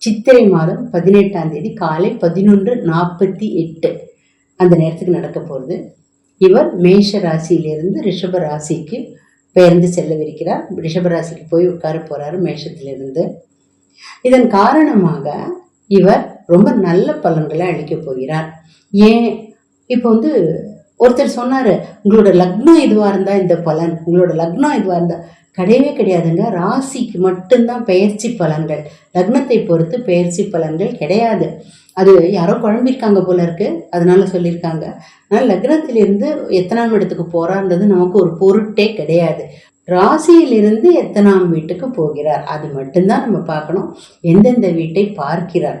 சித்திரை மாதம் பதினெட்டாம் தேதி காலை பதினொன்று நாற்பத்தி எட்டு அந்த நேரத்துக்கு நடக்க போகிறது இவர் மேஷ ராசியிலிருந்து ரிஷப ராசிக்கு பெயர்ந்து செல்லவிருக்கிறார். ரிஷப ராசிக்கு போய் உட்கார போறாரு மேஷத்திலிருந்து. இதன் காரணமாக இவர் ரொம்ப நல்ல பலன்களை அளிக்க போகிறார். ஏன்? இப்போ வந்து ஒருத்தர் சொன்னாரு உங்களோட லக்னம் இதுவா இருந்தா இந்த பலன் உங்களோட லக்னம் இதுவா இருந்தா கிடையவே கிடையாதுங்க. ராசிக்கு மட்டும்தான் பெயர்ச்சி பலன்கள். லக்னத்தை பொறுத்து பெயர்ச்சி பலன்கள் கிடையாது. அது யாரோ குழம்பிருக்காங்க போல இருக்கு. அதனால சொல்லியிருக்காங்க. ஆனால் லக்னத்திலிருந்து எத்தனாம் இடத்துக்கு போறான்றது நமக்கு ஒரு பொருட்டே கிடையாது. ராசியிலிருந்து எத்தனாம் வீட்டுக்கு போகிறார்? அது மட்டும்தான் நம்ம பார்க்கணும். எந்தெந்த வீட்டை பார்க்கிறார்?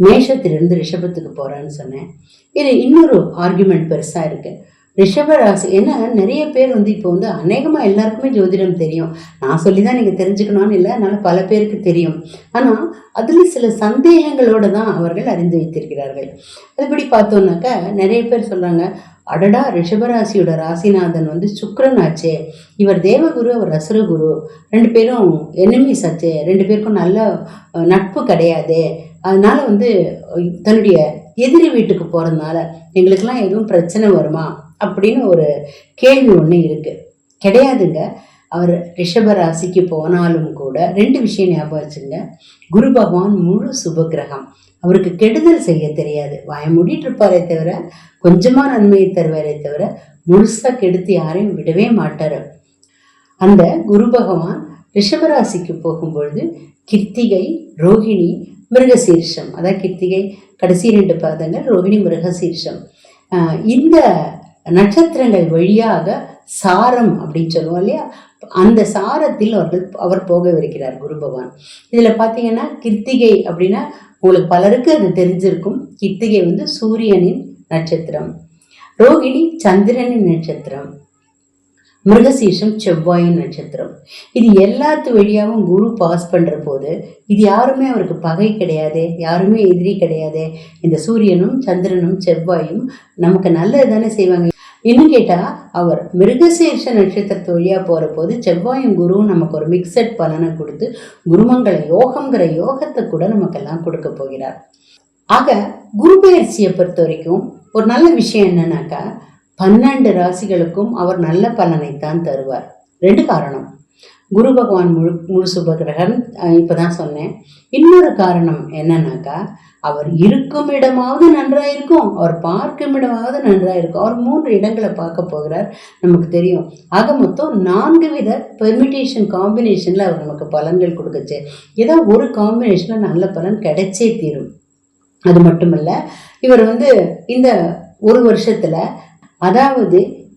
மேஷத்திலிருந்து ரிஷபத்துக்கு போகிறான்னு சொன்னேன். இது இன்னொரு ஆர்குமெண்ட் பெருசாக இருக்குது ரிஷபராசி ஏன்னா நிறைய பேர் வந்து இப்போ வந்து அநேகமாக எல்லாருக்குமே ஜோதிடம் தெரியும். நான் சொல்லி தான் நீங்கள் தெரிஞ்சுக்கணும்னு இல்லை அதனால் பல பேருக்கு தெரியும். ஆனால் அதில் சில சந்தேகங்களோட தான் அவர்கள் அறிந்து வைத்திருக்கிறார்கள். அதுபடி பார்த்தோன்னாக்கா நிறைய பேர் சொல்கிறாங்க அடடா ரிஷபராசியோட ராசிநாதன் வந்து சுக்கரன் ஆச்சே. இவர் தேவகுரு அவர் அசுரகுரு. ரெண்டு பேரும் எனிமீஸ் ஆச்சே. ரெண்டு பேருக்கும் நல்ல நட்பு கிடையாது. அதனால் வந்து தன்னுடைய எதிரி வீட்டுக்கு போகிறதுனால எங்களுக்கெல்லாம் எதுவும் பிரச்சனை வருமா? அப்படின்னு ஒரு கேள்வி ஒன்று இருக்கு. கிடையாதுங்க. அவர் ரிஷப ராசிக்கு போனாலும் கூட ரெண்டு விஷயம் ஞாபகம் வச்சுங்க. குரு பகவான் முழு சுபகிரகம். அவருக்கு கெடுதல் செய்ய தெரியாது. வாய மூடிட்டு இருப்பாரே தவிர கொஞ்சமா நன்மையை தருவாரே தவிர முழுசா கெடுத்து யாரையும் விடவே மாட்டாரு. அந்த குரு பகவான் ரிஷபராசிக்கு போகும்பொழுது கிருத்திகை ரோகிணி மிருகசீர்ஷம். அதான் கிருத்திகை கடைசி ரெண்டு பாதங்கள் ரோகிணி மிருகசீர்ஷம். இந்த நட்சத்திரங்கள் வழியாக சாரம் அப்படின்னு சொல்லுவோம் இல்லையா? அந்த சாரத்தில் அவர்கள் அவர் போகவிருக்கிறார் குரு பகவான். இதில் பார்த்தீங்கன்னா கிருத்திகை அப்படின்னா உங்களுக்கு பலருக்கு அது தெரிஞ்சிருக்கும். கிருத்திகை வந்து சூரியனின் நட்சத்திரம். ரோகிணி சந்திரனின் நட்சத்திரம். மிருகசீஷம் செவ்வாயின் நட்சத்திரம். இது எல்லாத்து வழியாகவும் குரு பாஸ் பண்ற போது இது யாருமே அவருக்கு பகை கிடையாது யாருமே எதிரி கிடையாது. இந்த சூரியனும் சந்திரனும் செவ்வாயும் நமக்கு நல்லது தானே செய்வாங்க. இன்னும் கேட்டால் அவர் மிருகசீர்ஷ நட்சத்திரத்து வழியாக போகிற போது செவ்வாயும் குருவும் நமக்கு ஒரு மிக்சட் பலனை கொடுத்து குருமங்கள யோகங்கிற யோகத்தை கூட நமக்கெல்லாம் கொடுக்க போகிறார். ஆக குரு பயிற்சியை பொறுத்த வரைக்கும் ஒரு நல்ல விஷயம் என்னன்னாக்கா பன்னெண்டு ராசிகளுக்கும் அவர் நல்ல பலனைத்தான் தருவார். ரெண்டு காரணம். குரு பகவான் முழு முழு சுபகிரகன் இப்போதான் சொன்னேன். இன்னொரு காரணம் என்னன்னாக்கா அவர் இருக்கும் இடமாவது நன்றாக இருக்கும் அவர் பார்க்கும் இடமாவது நன்றாக இருக்கும் அவர் மூன்று இடங்களை பார்க்க போகிறார் நமக்கு தெரியும். ஆக மொத்தம் நான்கு வித பெர்மிட்டேஷன் காம்பினேஷனில் அவர் நமக்கு பலன்கள் கொடுக்குச்சு. ஏதோ ஒரு காம்பினேஷனில் நல்ல பலன் கிடைச்சே தீரும். அது மட்டுமல்ல இவர் வந்து இந்த ஒரு வருஷத்தில் அதாவது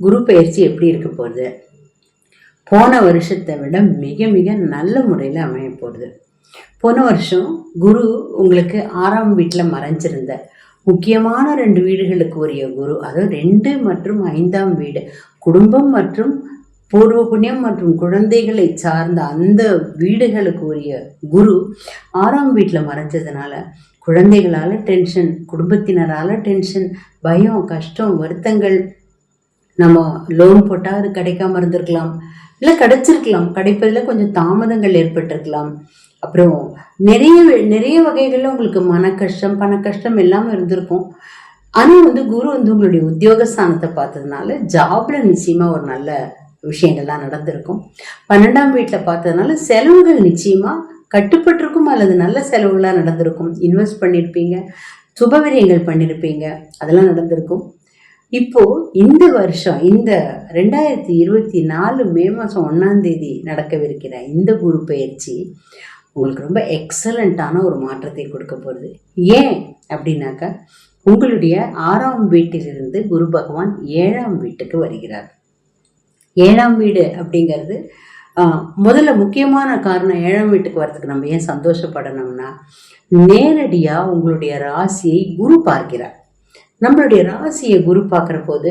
குரு பயிற்சி எப்படி இருக்க போகுது? போன வருஷத்தை விட மிக மிக நல்ல முறையில் அமைய போகுது. போன வருஷம் குரு உங்களுக்கு ஆறாம் வீட்டில் மறைஞ்சிருந்த முக்கியமான ரெண்டு வீடுகளுக்கு உரிய குரு அதாவது ரெண்டு மற்றும் ஐந்தாம் வீடு. குடும்பம் மற்றும் பூர்வ புண்ணியம் மற்றும் குழந்தைகளை சார்ந்த அந்த வீடுகளுக்கு உரிய குரு ஆறாம் வீட்டில் மறைஞ்சதுனால குழந்தைகளால் டென்ஷன் குடும்பத்தினரால் டென்ஷன் பயம் கஷ்டம் வருத்தங்கள் நம்ம லோன் போட்டால் அது கிடைக்காம இருந்திருக்கலாம். இல்லை கிடைச்சிருக்கலாம். கிடைப்பதில் கொஞ்சம் தாமதங்கள் ஏற்பட்டிருக்கலாம். அப்புறம் நிறைய நிறைய வகைகளில் உங்களுக்கு மன கஷ்டம் பண கஷ்டம் எல்லாமே இருந்திருக்கும். ஆனால் வந்து குரு வந்து உங்களுடைய உத்தியோகஸ்தானத்தை பார்த்ததுனால ஜாப்ல நிச்சயமாக ஒரு நல்ல விஷயங்கள்லாம் நடந்திருக்கும். பன்னெண்டாம் வீட்டில் பார்த்ததுனால செலவுகள் நிச்சயமாக கட்டுப்பட்டிருக்கும் அல்லது நல்ல செலவுகளாக நடந்திருக்கும். இன்வெஸ்ட் பண்ணியிருப்பீங்க சுபவிரியங்கள் பண்ணியிருப்பீங்க அதெல்லாம் நடந்திருக்கும். இப்போ இந்த வருஷம் இந்த ரெண்டாயிரத்தி இருபத்தி நாலு மே மாதம் ஒன்றாம் தேதி நடக்கவிருக்கிற இந்த குரு பயிற்சி உங்களுக்கு ரொம்ப எக்ஸலண்ட்டான ஒரு மாற்றத்தை கொடுக்க போகிறது ஏன் அப்படின்னாக்கா உங்களுடைய ஆறாம் வீட்டிலிருந்து குரு பகவான் ஏழாம் வீட்டுக்கு வருகிறார். ஏழாம் வீடு அப்படிங்கிறது முதல்ல முக்கியமான காரணம் ஏழாம் வீட்டுக்கு வரதுக்கு நம்ம ஏன் சந்தோஷப்படணும்னா நேரடியாக உங்களுடைய ராசியை குரு பார்க்கிறார். நம்மளுடைய ராசியை குரு பார்க்குற போது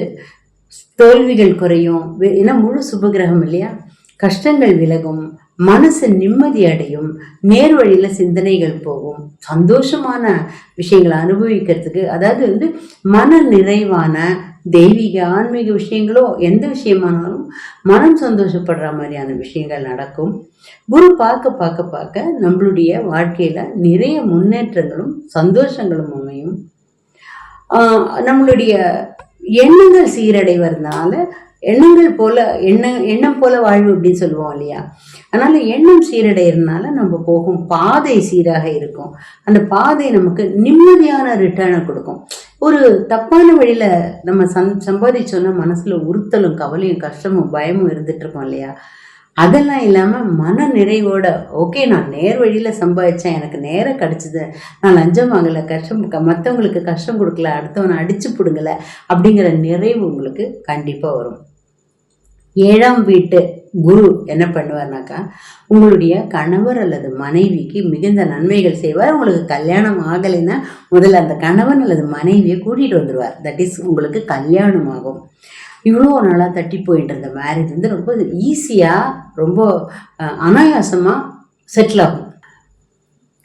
தோல்விகள் குறையும் ஏன்னா முழு சுபகிரகம் இல்லையா? கஷ்டங்கள் விலகும் மனசு நிம்மதி அடையும் நேர் வழியில சிந்தனைகள் போகும். சந்தோஷமான விஷயங்களை அனுபவிக்கிறதுக்கு அதாவது வந்து மன நிறைவான தெய்வீக ஆன்மீக விஷயங்களோ எந்த விஷயமானாலும் மனம் சந்தோஷப்படுற மாதிரியான விஷயங்கள் நடக்கும். குரு பார்க்க பார்க்க பார்க்க நம்மளுடைய வாழ்க்கையில நிறைய முன்னேற்றங்களும் சந்தோஷங்களும் அமையும். நம்மளுடைய எண்ணங்கள் சீரடைவதனால எண்ணங்கள் போல எண்ண எண்ணம் போல வாழ்வு அப்படின்னு சொல்லுவோம் இல்லையா? அதனால எண்ணம் சீரடைகிறதுனால நம்ம போகும் பாதை சீராக இருக்கும். அந்த பாதை நமக்கு நிம்மதியான ரிட்டர்னை கொடுக்கும். ஒரு தப்பான வழியில நம்ம சம் சம்பாதிச்சோன்னா மனசுல உறுத்தலும் கவலையும் கஷ்டமும் பயமும் இருந்துட்டு இருக்கோம் இல்லையா? அதெல்லாம் இல்லாமல் மன நிறைவோட ஓகே நான் நேர் வழியில் சம்பாதிச்சேன் எனக்கு நேரம் கிடச்சிது. நான் லஞ்சம் வாங்கலை கஷ்டம் மற்றவங்களுக்கு கஷ்டம் கொடுக்கல அடுத்தவனை அடிச்சு பிடுங்கலை அப்படிங்கிற நிறைவு உங்களுக்கு கண்டிப்பாக வரும். ஏழாம் வீட்டு குரு என்ன பண்ணுவார்னாக்கா உங்களுடைய கணவர் அல்லது மனைவிக்கு மிகுந்த நன்மைகள் செய்வார். உங்களுக்கு கல்யாணம் ஆகலைன்னா முதல்ல அந்த கணவன் அல்லது மனைவியை கூட்டிகிட்டு வந்துடுவார் தட் இஸ் உங்களுக்கு கல்யாணம் ஆகும். இவ்வளோ நாளாக தட்டி போயிட்டு இருந்த மேரேஜ் வந்து ரொம்ப ஈஸியாக ரொம்ப அனாயாசமாக செட்டில் ஆகும்.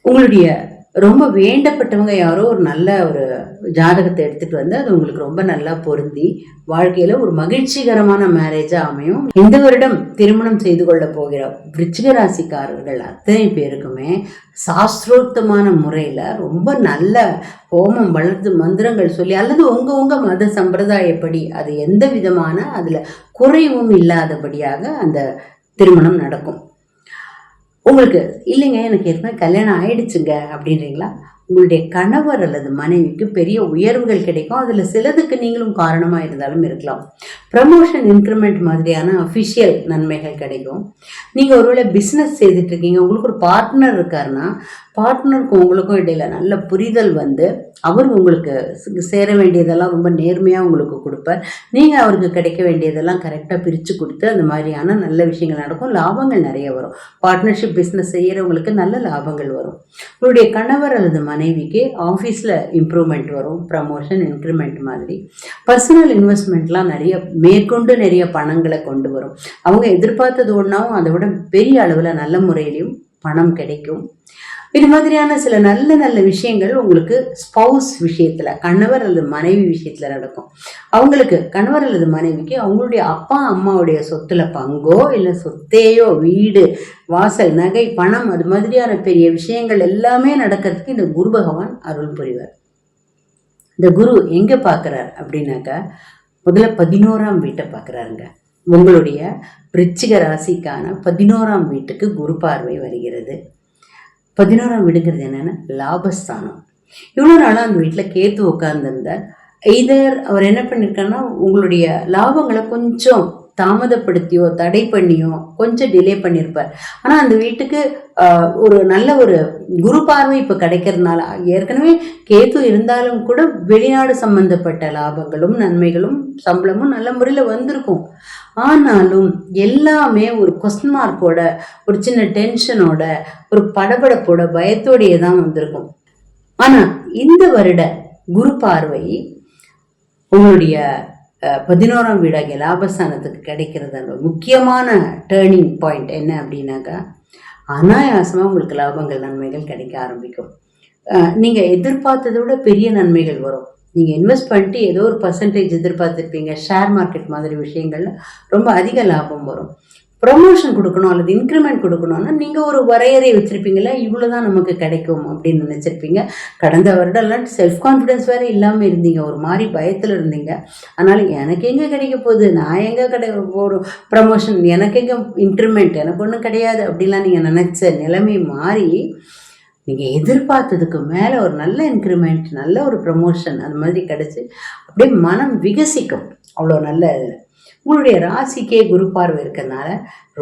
உங்களுடைய ரொம்ப வேண்டப்பட்டவங்க யாரோ ஒரு நல்ல ஒரு ஜாதகத்தை எடுத்துட்டு வந்து அது உங்களுக்கு ரொம்ப நல்லா பொருந்தி வாழ்க்கையில ஒரு மகிழ்ச்சிகரமான மேரேஜா அமையும். இந்த வருடம் திருமணம் செய்து கொள்ள போகிற விருச்சிக ராசிக்காரர்கள் அத்தனை பேருக்குமே சாஸ்திரோக்தமான முறையில ரொம்ப நல்ல ஹோமம் வளர்த்து மந்திரங்கள் சொல்லி அல்லது உங்க உங்க மத சம்பிரதாயப்படி அது எந்த விதமான அதுல குறைவும் இல்லாதபடியாக அந்த திருமணம் நடக்கும். உங்களுக்கு இல்லைங்க எனக்கு ஏற்கனவே கல்யாணம் ஆயிடுச்சுங்க அப்படின்றீங்களா? உங்களுடைய கணவர் அல்லது மனைவிக்கு பெரிய உயர்வுகள் கிடைக்கும். அதில் சிலதுக்கு நீங்களும் காரணமாக இருந்தாலும் இருக்கலாம். ப்ரமோஷன் இன்க்ரிமெண்ட் மாதிரியான அஃபிஷியல் நன்மைகள் கிடைக்கும். நீங்கள் ஒருவேளை பிஸ்னஸ் செய்துட்டு இருக்கீங்க உங்களுக்கு ஒரு பார்ட்னர் இருக்காருன்னா பார்ட்னருக்கும் உங்களுக்கும் இடையில நல்ல புரிதல் வந்து அவர் உங்களுக்கு சேர வேண்டியதெல்லாம் ரொம்ப நேர்மையாக உங்களுக்கு கொடுப்பார். நீங்கள் அவருக்கு கிடைக்க வேண்டியதெல்லாம் கரெக்டாக பிரித்து கொடுத்து அந்த மாதிரியான நல்ல விஷயங்கள் நடக்கும். லாபங்கள் நிறைய வரும். பார்ட்னர்ஷிப் பிஸ்னஸ் செய்கிறவங்களுக்கு நல்ல லாபங்கள் வரும். உங்களுடைய கணவர் அல்லது மனைவிக்கு ஆஃபீஸில் இம்ப்ரூவ்மெண்ட் வரும் ப்ரமோஷன் இன்க்ரிமெண்ட் மாதிரி. பர்சனல் இன்வெஸ்ட்மெண்ட்லாம் நிறைய மேற்கொண்டு நிறைய பணங்களை கொண்டு வரும். அவங்க எதிர்பார்த்தது ஒன்றாவும் அதை விட பெரிய அளவில் நல்ல முறையிலையும் பணம் கிடைக்கும். இது மாதிரியான சில நல்ல நல்ல விஷயங்கள் உங்களுக்கு ஸ்பௌஸ் விஷயத்தில் கணவர் அல்லது மனைவி விஷயத்தில் நடக்கும். அவங்களுக்கு கணவர் அல்லது மனைவிக்கு அவங்களுடைய அப்பா அம்மாவுடைய சொத்துல பங்கோ இல்லை சொத்தேயோ வீடு வாசல் நகை பணம் அது மாதிரியான பெரிய விஷயங்கள் எல்லாமே நடக்கிறதுக்கு இந்த குரு பகவான் அருள் புரிவார். இந்த குரு எங்கே பார்க்குறார் அப்படின்னாக்கா முதல்ல பதினோராம் வீட்டை பார்க்குறாருங்க உங்களுடைய விருச்சிக ராசிக்கான பதினோராம் வீட்டுக்கு குரு பார்வை வருகிறது. பதினோராம் வீடுங்கிறது என்னென்னா லாபஸ்தானம். இவ்வளோ நாளாக அந்த வீட்டில் கேத்து உட்கார்ந்துருந்தார். எய்தர் அவர் என்ன பண்ணியிருக்காருன்னா உங்களுடைய லாபங்களை கொஞ்சம் தாமதப்படுத்தியோ தடை பண்ணியோ கொஞ்சம் டிலே பண்ணியிருப்பார் ஆனால் அந்த வீட்டுக்கு ஒரு நல்ல ஒரு குரு பார்வை இப்போ கிடைக்கிறதுனால ஏற்கனவே கேத்து இருந்தாலும் கூட வெளிநாடு சம்பந்தப்பட்ட லாபங்களும் நன்மைகளும் சம்பளமும் நல்ல முறையில் வந்திருக்கும். ஆனாலும் எல்லாமே ஒரு கொஸ்டின் மார்க்கோட ஒரு சின்ன டென்ஷனோட ஒரு படபடப்போட பயத்தோடையே தான் வந்திருக்கும். ஆனால் இந்த வருட குரு பார்வை உங்களுடைய பதினோராம் வீடாகிய லாபஸ்தானத்துக்கு கிடைக்கிறது அந்த முக்கியமான டேர்னிங் பாயிண்ட் என்ன அப்படின்னாக்கா அனாயாசமாக உங்களுக்கு லாபங்கள் நன்மைகள் கிடைக்க ஆரம்பிக்கும். நீங்கள் எதிர்பார்த்ததை விட பெரிய நன்மைகள் வரும். நீங்கள் இன்வெஸ்ட் பண்ணிட்டு ஏதோ ஒரு பர்சன்டேஜ் எதிர்பார்த்துருப்பீங்க. ஷேர் மார்க்கெட் மாதிரி விஷயங்கள்ல ரொம்ப அதிக லாபம் வரும். ப்ரொமோஷன் கொடுக்கணும் அல்லது இன்க்ரிமெண்ட் கொடுக்கணும்னா நீங்கள் ஒரு வரையறை வச்சுருப்பீங்களா இவ்வளோ தான் நமக்கு கிடைக்கும் அப்படின்னு நினச்சிருப்பீங்க. கடந்த வருடம்லாம் செல்ஃப் கான்ஃபிடன்ஸ் வேறு இல்லாமல் இருந்தீங்க ஒரு மாதிரி பயத்தில் இருந்தீங்க. அதனால் எனக்கு எங்கே கிடைக்க போகுது? நான் எங்கே கிடை ஒரு ப்ரமோஷன் எனக்கு எங்கே இன்க்ரிமெண்ட் எனக்கு ஒன்றும் கிடையாது அப்படிலாம் நீங்கள் நினச்ச நிலைமை மாறி நீங்கள் எதிர்பார்த்ததுக்கு மேலே ஒரு நல்ல இன்க்ரிமெண்ட் நல்ல ஒரு ப்ரமோஷன் அது மாதிரி கிடச்சி அப்படியே மனம் விகசிக்கும். அவ்வளோ நல்ல உங்களுடைய ராசிக்கே குரு பார்வை இருக்கிறதுனால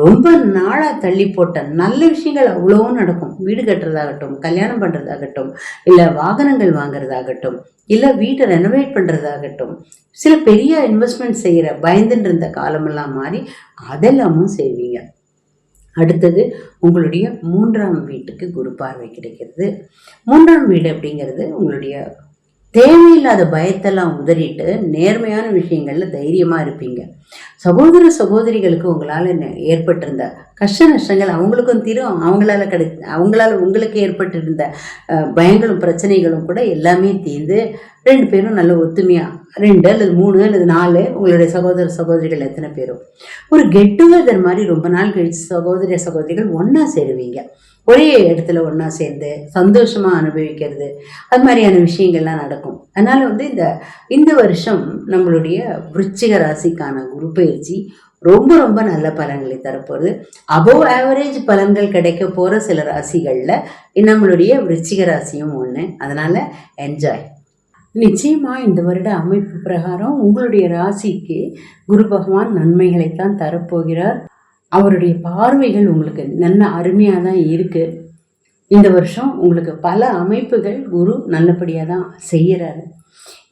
ரொம்ப நாளாக தள்ளி போட்ட நல்ல விஷயங்கள் அவ்வளோவும் நடக்கும். வீடு கட்டுறதாகட்டும் கல்யாணம் பண்ணுறதாகட்டும் இல்லை வாகனங்கள் வாங்குறதாகட்டும் இல்லை வீட்டை ரெனோவேட் பண்ணுறதாகட்டும் சில பெரிய இன்வெஸ்ட்மெண்ட் செய்கிற பயந்துட்டு இருந்த காலமெல்லாம் மாறி அதெல்லாமும் செய்வீங்க. அடுத்தது உங்களுடைய மூன்றாம் வீட்டுக்கு குரு பார்வை கிடைக்கிறது. மூன்றாம் வீடு அப்படிங்கிறது உங்களுடைய தேவையில்லாத பயத்தெல்லாம் உதறிட்டு நேர்மையான விஷயங்களில் தைரியமாக இருப்பீங்க. சகோதர சகோதரிகளுக்கு உங்களால் ஏற்பட்டிருந்த கஷ்ட நஷ்டங்கள் அவங்களுக்கும் தீரும் அவங்களால கிடை அவங்களால உங்களுக்கு ஏற்பட்டிருந்த பயங்களும் பிரச்சனைகளும் கூட எல்லாமே தீர்ந்து ரெண்டு பேரும் நல்ல ஒத்துமையாக ரெண்டு அல்லது மூணு அல்லது நாலு உங்களுடைய சகோதர சகோதரிகள் எத்தனை பேரும் ஒரு கெட் டுகெதர் மாதிரி ரொம்ப நாள் கழிச்சு சகோதர சகோதரிகள் ஒன்றா சேருவீங்க. ஒரே இடத்துல ஒன்றா சேர்ந்து சந்தோஷமாக அனுபவிக்கிறது. அது மாதிரியான விஷயங்கள்லாம் நடக்கும். அதனால் வந்து இந்த இந்த வருஷம் நம்மளுடைய விருச்சிக ராசிக்கான குரு பயிற்சி ரொம்ப ரொம்ப நல்ல பலன்களை தரப்போகுது. அபோவ் ஆவரேஜ் பலன்கள் கிடைக்க போகிற சில ராசிகளில் நம்மளுடைய விருச்சிக ராசியும் ஒன்று அதனால் என்ஜாய் நிச்சயமாக இந்த வருட அமைப்பு பிரகாரம் உங்களுடைய ராசிக்கு குரு பகவான் நன்மைகளைத்தான் தரப்போகிறார். அவருடைய பார்வைகள் உங்களுக்கு நல்ல அருமையாக தான் இருக்குது இந்த வருஷம் உங்களுக்கு பல அமைப்புகள் குரு நல்லபடியாக தான் செய்கிறாரு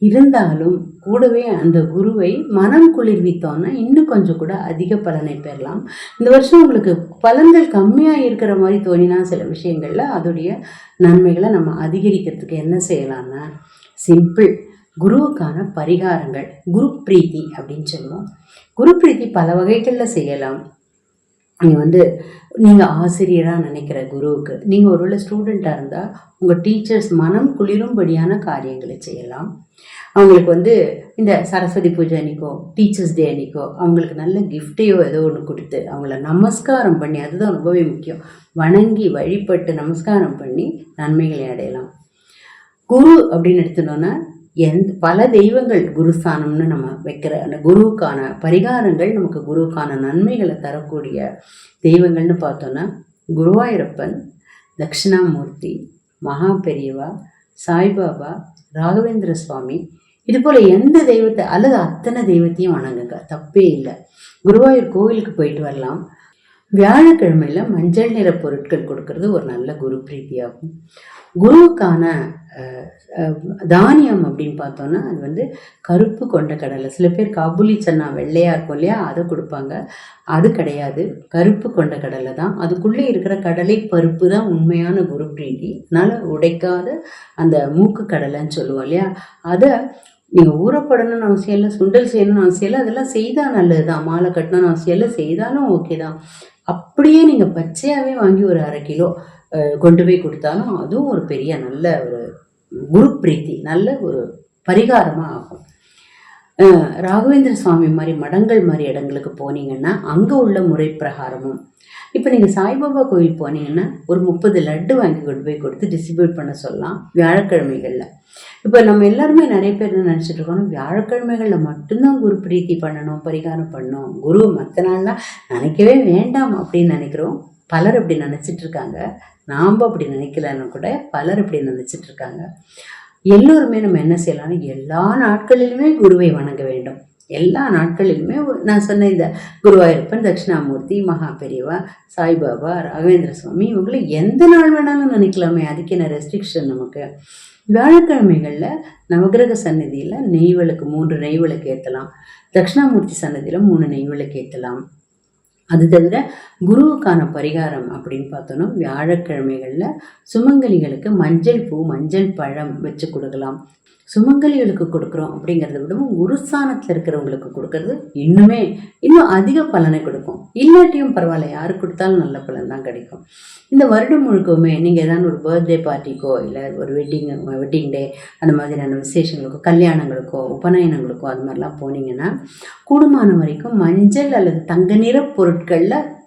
இருந்தாலும் கூடவே அந்த குருவை மனம் குளிர்வித்தோன்னா இன்னும் கொஞ்சம் கூட அதிக பலனை பெறலாம். இந்த வருஷம் உங்களுக்கு பலன்கள் கம்மியாக இருக்கிற மாதிரி தோணினா சில விஷயங்களில் அதோடைய நன்மைகளை நம்ம அதிகரிக்கிறதுக்கு என்ன செய்யலாம்னா சிம்பிள் குருவுக்கான பரிகாரங்கள் குரு பிரீத்தி அப்படின்னு சொல்லுவோம். குரு பிரீத்தி பல வகைகளில் செய்யலாம். நீங்கள் வந்து நீங்கள் ஆசிரியராக நினைக்கிற குருவுக்கு நீங்கள் ஒருவேளை ஸ்டூடெண்ட்டாக இருந்தால் உங்கள் டீச்சர்ஸ் மனம் குளிரும்படியான காரியங்களை செய்யலாம். அவங்களுக்கு வந்து இந்த சரஸ்வதி பூஜை அன்னைக்கோ டீச்சர்ஸ் டே அன்னைக்கோ அவங்களுக்கு நல்ல கிஃப்டையோ ஏதோ ஒன்று கொடுத்து அவங்கள நமஸ்காரம் பண்ணி அதுதான் ரொம்பவே முக்கியம். வணங்கி வழிபட்டு நமஸ்காரம் பண்ணி நன்மைகளை அடையலாம். குரு அப்படின்னு எடுத்துனோன்னா எந் பல தெய்வங்கள் குருஸ்தானம்னு நம்ம வைக்கிற அந்த குருவுக்கான பரிகாரங்கள் நமக்கு குருவுக்கான நன்மைகளை தரக்கூடிய தெய்வங்கள்னு பார்த்தோன்னா குருவாயூரப்பன் தட்சிணாமூர்த்தி மகா பெரியவா சாய்பாபா ராகவேந்திர சுவாமி. இது போல் எந்த தெய்வத்தை அல்லது அத்தனை தெய்வத்தையும் வணங்குங்க. தப்பே இல்லை. குருவாயூர் கோவிலுக்கு போயிட்டு வரலாம். வியாழக்கிழமையில் மஞ்சள் நிற பொருட்கள் கொடுக்கறது ஒரு நல்ல குரு பிரீத்தியாகும். குருவுக்கான தானியம் அப்படின்னு பார்த்தோன்னா அது வந்து கருப்பு கொண்ட கடலை. சில பேர் காபுலி சன்னா வெள்ளையாக இருக்கும் இல்லையா அதை கொடுப்பாங்க. அது கிடையாது. கருப்பு கொண்ட கடலை தான். அதுக்குள்ளே இருக்கிற கடலை பருப்பு தான் உண்மையான குரு பிரீதி அதனால் உடைக்காத அந்த மூக்கு கடலைன்னு சொல்லுவோம் இல்லையா அதை நீங்கள் ஊறப்படணும்னு அவசியம் இல்லை சுண்டல் செய்யணும்னு அவசியம் இல்லை. அதெல்லாம் செய்தால் நல்லது தான் மாலை கட்டணும்னு அவசியம் இல்லை செய்தாலும் ஓகே தான். அப்படியே நீங்கள் பச்சையாகவே வாங்கி ஒரு அரை கிலோ கொண்டு போய் கொடுத்தாலும் அதுவும் ஒரு பெரிய நல்ல ஒரு குரு பிரீத்தி நல்ல ஒரு பரிகாரமாக ஆகும். ராகவேந்திர சுவாமி மாதிரி மடங்கள் மாதிரி இடங்களுக்கு போனீங்கன்னா அங்கே உள்ள முறை பிரகாரமும். இப்போ நீங்கள் சாய்பாபா கோயில் போனீங்கன்னா ஒரு முப்பது லட்டு வாங்கி கொண்டு போய் கொடுத்து டிஸ்ட்ரிபியூட் பண்ண சொல்லலாம் வியாழக்கிழமைகளில். இப்போ நம்ம எல்லாருமே நிறைய பேர் என்ன நினச்சிட்டு இருக்கோம் வியாழக்கிழமைகளில் மட்டும்தான் குரு பிரீத்தி பண்ணணும் பரிகாரம் பண்ணணும். குரு மற்ற நாள்லாம் நினைக்கவே வேண்டாம் அப்படின்னு நினைக்கிறோம். பலர் அப்படி நினச்சிட்டு இருக்காங்க. நாம் அப்படி நினைக்கலன்னு கூட பலர் அப்படி நினச்சிட்டு இருக்காங்க. எல்லோருமே நம்ம என்ன செய்யலாம்னு எல்லா நாட்களிலுமே குருவை வணங்க வேண்டும். எல்லா நாட்களிலுமே நான் சொன்ன இந்த குருவாயூரப்பன் தட்சிணாமூர்த்தி மகா பெரியவா சாய்பாபா ராகவேந்திர சுவாமி இவங்களை எந்த நாள் வேணாலும் நினைக்கலாமே அதுக்கு என்ன ரெஸ்ட்ரிக்ஷன் நமக்கு? வியாழக்கிழமைகளில் நவகிரக சன்னதியில் நெய்விளக்கு மூன்று நெய்விளக்கு ஏற்றலாம் தட்சிணாமூர்த்தி சன்னதியில் மூணு நெய்விளக்கு ஏற்றலாம் அது தவிர குருவுக்கான பரிகாரம் அப்படின்னு பார்த்தோன்னா வியாழக்கிழமைகளில் சுமங்கலிகளுக்கு மஞ்சள் பூ மஞ்சள் பழம் வச்சு கொடுக்கலாம். சுமங்கலிகளுக்கு கொடுக்குறோம் அப்படிங்கிறத விடவும் குருஸ்தானத்தில் இருக்கிறவங்களுக்கு கொடுக்கறது இன்னுமே இன்னும் அதிக பலனை கொடுக்கும். இல்லாட்டியும் பரவாயில்ல யாரு கொடுத்தாலும் நல்ல பலன் தான் கிடைக்கும். இந்த வருடம் முழுக்கவுமே நீங்கள் ஏதாவது ஒரு பர்த்டே பார்ட்டிக்கோ இல்லை ஒரு வெட்டிங் வெட்டிங் டே அந்த மாதிரியான விசேஷங்களுக்கோ கல்யாணங்களுக்கோ உபநயனங்களுக்கோ அது மாதிரிலாம் போனீங்கன்னா கூடுமான வரைக்கும் மஞ்சள் அல்லது தங்க நிற பொருட்களில்